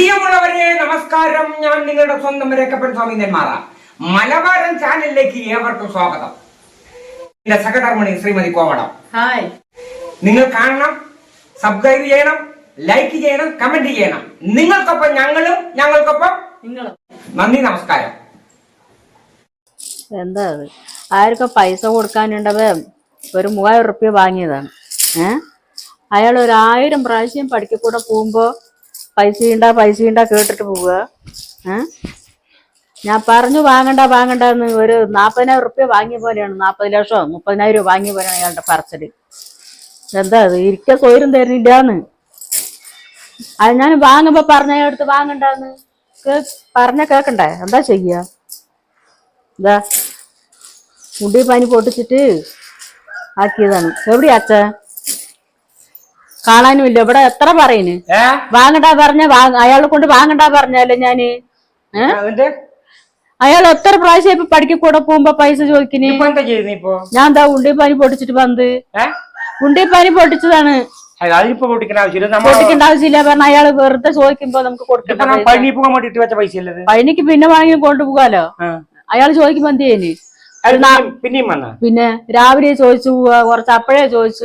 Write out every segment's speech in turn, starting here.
പ്രിയമുള്ളവരെ നമസ്കാരം. ഞാൻ നിങ്ങളുടെ സ്വന്തം രേഖപ്പൻ സ്വാമി നെന്മാറ. മലബാരൻ ചാനലിലേക്ക് ഏവർക്കും സ്വാഗതം. എന്റെ സഹധർമ്മിണി ശ്രീമതി കോവടം. ഹായ്. നിങ്ങൾ കാണണം സബ്സ്ക്രൈബ് ചെയ്യണം ലൈക്ക് ചെയ്യണം കമന്റ് ചെയ്യണം. നിങ്ങൾക്കൊപ്പം ഞങ്ങളും ഞങ്ങൾക്കൊപ്പം നിങ്ങളും. നന്ദി നമസ്കാരം. എന്താ അത്? ആർക്കോ പൈസ കൊടുക്കാനുണ്ടത് ഒരു മൂവായിരം റുപ്യ വാങ്ങിയതാണ്. ഏഹ് അയാൾ ഒരു ആയിരം പ്രാവശ്യം പഠിക്കൂടെ പോകുമ്പോ പൈസ ഉണ്ടാ പൈസ ഉണ്ടാ കേട്ടിട്ട് പോവുക. ഞാൻ പറഞ്ഞു വാങ്ങണ്ട വാങ്ങണ്ടെന്ന് ഒരു നാപ്പതിനായിരം റുപ്യ വാങ്ങിയ പോലെയാണ്. നാപ്പത് ലക്ഷമോ മുപ്പതിനായിരം രൂപ വാങ്ങിയ പോലെയാണ് അയാളുടെ പറച്ചൽ എന്താ അത് ഇരിക്ക സ്വയം തരുന്നില്ലാന്ന് അത് ഞാൻ വാങ്ങുമ്പോ പറഞ്ഞ അടുത്ത് വാങ്ങണ്ടെന്ന് പറഞ്ഞ കേക്കണ്ടേ? എന്താ ചെയ്യ? എന്താ മുടി പനി പൊട്ടിച്ചിട്ട് ആക്കിയതാണ്. എവിടെയാ അച്ഛ? കാണാനും ഇല്ല ഇവിടെ എത്ര പറയുന്നു വാങ്ങണ്ടാ പറഞ്ഞ അയാൾ അയാളെ കൊണ്ട് വാങ്ങണ്ടാ പറഞ്ഞല്ലേ ഞാൻ? അയാൾ എത്ര പ്രാവശ്യം ഇപ്പൊ പഠിക്ക കൂടെ പോകുമ്പോ പൈസ ചോദിക്കുന്നു ഞാൻ എന്താ ഉണ്ടി പനി പൊട്ടിച്ചിട്ട് വന്ന് ഏ? ഉണ്ടി പനി പൊട്ടിച്ചതാണ്. പൊട്ടിക്കേണ്ട ആവശ്യമില്ല. പറഞ്ഞ അയാൾ വെറുതെ ചോദിക്കുമ്പോ നമുക്ക് കൊടുക്കണം പനിക്ക് പിന്നെ വാങ്ങി കൊണ്ടുപോകാലോ? അയാൾ ചോദിക്കുമ്പോ എന്ത് ചെയ്യുന്നു പിന്നെയും വന്ന? പിന്നെ രാവിലെ ചോദിച്ചു കുറച്ച് അപ്പഴേ ചോദിച്ചു.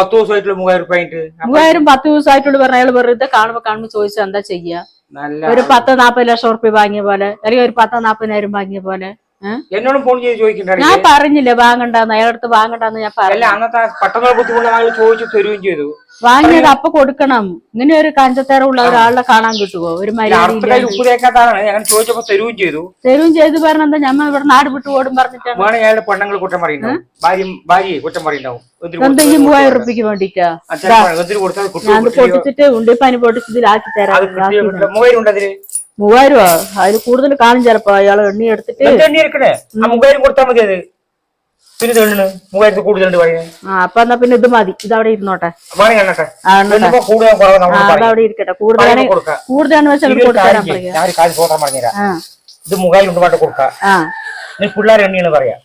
പത്ത് ദിവസമായിട്ടുള്ള മൂവായിരം ആയിട്ട്? മൂവായിരം പത്ത് ദിവസമായിട്ടുള്ള പറഞ്ഞ അയാൾ വെറുതെ കാണുമ്പോ കാണുമ്പോ ചോദിച്ചു എന്താ ചെയ്യാ? ഒരു പത്ത് നാപ്പത് ലക്ഷം ഉറുപ്പ്യ വാങ്ങിയ പോലെ അല്ലെങ്കിൽ ഒരു പത്ത് നാപ്പതിനായിരം വാങ്ങിയ പോലെ? എന്നോടും ഫോൺ ചെയ്ത് ഞാൻ പറഞ്ഞില്ലേ വാങ്ങണ്ടെന്ന് അയാളടുത്ത് വാങ്ങണ്ടെന്ന് ഞാൻ പറഞ്ഞു. അന്നത്തെ പെട്ടെന്നുള്ള ബുദ്ധിമുട്ട് ഞങ്ങൾ ചോദിച്ചു തരുകയും ചെയ്തു. വാങ്ങിയത് അപ്പൊ കൊടുക്കണം. ഇങ്ങനെ ഒരു കഞ്ചത്തേറുള്ള ഒരാളെ കാണാൻ കിട്ടുവോ? ഒരു മര്യാദ ഉപ്പ് ഞങ്ങൾ ചോദിച്ചപ്പോ തരുകയും ചെയ്തു. ചെയ്ത് പറഞ്ഞെന്താ ഞമ്മ ഇവിടെ നാട് വിട്ടു ഓടും പറഞ്ഞിട്ടാണ്? വേണേ പെണ്ണുങ്ങൾ കുറ്റം പറയുണ്ടാവും ഭാര്യ ഭാര്യയെ കുറ്റം പറയുണ്ടാവും എന്തിന് എന്താ ഈ കൊടുത്തത് മൂവായിരം റുപ്യക്ക് വേണ്ടിട്ടാ? ഞാൻ പൊട്ടിച്ചിട്ട് ഉണ്ടിപ്പനി പൊട്ടിച്ചതിലാക്കി ആക്കി തരാം. മൂവായിരം ഉണ്ട് അതിൽ മൂവായിരം അതിൽ കൂടുതൽ കാണും ചിലപ്പോ അയാൾ എണ്ണി എടുത്തിട്ട്. എണ്ണി എടുക്കണേ? ആ മൂവായിരം കൊടുത്താൽ മതി അത്. പിന്നെ കൂടുതലുണ്ട് ആ അപ്പൊ എന്നാ പിന്നെ ഇത് മതി. ഇത് അവിടെ ഇരുന്നോട്ടെ. അവിടെ ഇരിക്കട്ടെ. കൂടുതലാണ് കൂടുതലാണ് വെച്ചാൽ കൊടുക്കാൻ ഇത് മൂവായിരം കൊടുക്കാം. പിള്ളേർ എണ്ണിയാണ് പറയാ.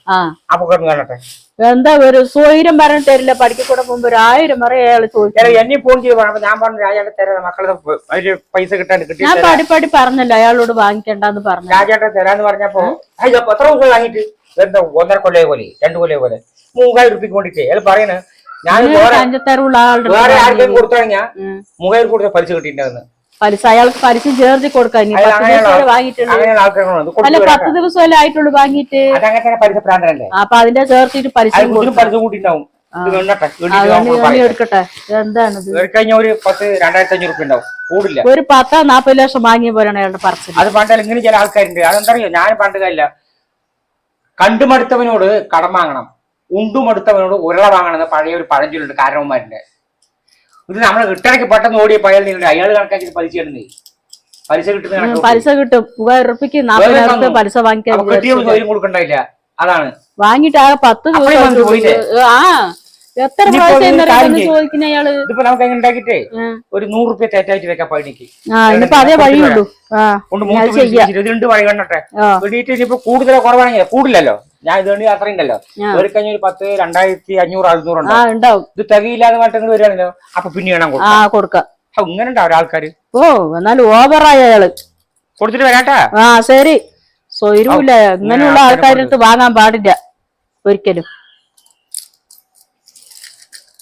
അപ്പൊ കാണട്ടെ എന്താ ഒരു സ്വൈരം പറഞ്ഞു തരില്ല പഠിക്കൂടെ പോകുമ്പോ ഒരു ആയിരം വരെ അയാൾ ചോദിച്ചു എന്നെ ഫോൺ ചെയ്ത് പറഞ്ഞപ്പോ ഞാൻ പറഞ്ഞു രാജാട്ടെ തരാം മക്കളെ അതിന് പൈസ കിട്ടാൻ കിട്ടി ഞാൻ പടിപ്പടി പടി പറഞ്ഞല്ലോ അയാളോട് വാങ്ങിക്കണ്ടെന്ന് പറഞ്ഞു രാജാട്ടെ തരാന്ന് പറഞ്ഞപ്പോ എത്ര ദിവസം വാങ്ങിട്ട് ഒന്നര കൊല്ലേ പോലെ രണ്ടു കൊല്ലേ പോലെ. മൂവായിരം റുപ്യക്ക് വേണ്ടിട്ട് അയാൾ പറയണ ഞാൻ വേറെ ആർക്കും കൊടുത്താണെങ്കിൽ ഉം. മൂവായിരം കൊടുത്ത പലിശ കിട്ടിയിട്ടുണ്ടെന്ന് പലിശ. അയാൾക്ക് പലിശ ചേർത്തി കൊടുക്കാൻ ഇനി പത്ത് ദിവസം വരെ വാങ്ങിയിട്ടുണ്ട്. അല്ല പത്ത് ദിവസം ആയിട്ടുള്ളൂ വാങ്ങിയിട്ട്? അപ്പൊ അതിന്റെ ചേർത്തിട്ട് പലിശ. എടുക്കട്ടെ. എന്താണിത് ഒരു പത്ത് രണ്ടായിരത്തി അഞ്ഞൂറ് റുപ്യ ഉണ്ടാവും. കൂടില്ല. ഒരു പത്തോ നാപ്പത് ലക്ഷം വാങ്ങിയ പോലെയാണ് അയാളുടെ പറച്ചിൽ അത് പണ്ടല്ല ഇങ്ങനെ ചില ആൾക്കാരുണ്ട്. അതെന്തറിയോ? ഞാൻ പണ്ട് കാര്യമില്ല കണ്ടുമടുത്തവനോട് കടം വാങ്ങണം. ഉണ്ടുമടുത്തവനോട് ഉരുള വാങ്ങണം എന്ന് പഴയ ഒരു പഴഞ്ചൊല്ലുണ്ട് കാരണവന്മാരുടെ ഇത് നമ്മൾ ഇട്ടടയ്ക്ക് പെട്ടെന്ന് ഓടിയ പയ്യൽ നിങ്ങളുടെ അയാൾ കണക്കാക്കി പലിശ ഇടുന്നേ പലിശ കിട്ടുന്ന പലിശ കിട്ടും. മൂവായിരം തന്നു. പലിശ വാങ്ങിക്കാൻ കൊടുക്കണ്ടായില്ല. അതാണ്. വാങ്ങിട്ട് ആ പത്ത് ആ. എത്ര. ചോദിക്കുന്ന അയാൾ ഇതിപ്പോ നമുക്ക് എങ്ങനെ ഉണ്ടാക്കിട്ടേ ഒരു നൂറ് റുപ്യ തെറ്റായിട്ട് വെക്കാം പഴനിക്ക് അതേ വഴിയുള്ളൂ. രണ്ട് വഴി കണ്ടട്ടെ? ഇനിയിപ്പോ കൂടുതലോ കുറവാണെങ്കിൽ കൂടില്ലല്ലോ? ഞാൻ ഇത് വേണ്ടി യാത്ര ഉണ്ടല്ലോ ഒരു കഴിഞ്ഞ ഒരു പത്ത് രണ്ടായിരത്തി അഞ്ഞൂറ് അറുന്നൂറ് ഉണ്ടാവും. ഇത് തികയില്ലാതെ മാറ്റങ്ങൾ വരികയാണല്ലോ അപ്പൊ പിന്നെ വേണം കൊടുക്കാം. ഇങ്ങനെ ഉണ്ടാവും ആൾക്കാര്? ഓ എന്നാലും ഓവറായ അയാൾ കൊടുത്തിട്ട് വരാട്ടാ. ആ ശരി. സ്വൈരൂല്ല ഇങ്ങനെയുള്ള ആൾക്കാരെ ആൾക്കാരുടെ അടുത്ത് വാങ്ങാൻ പാടില്ല. ഒരിക്കലും.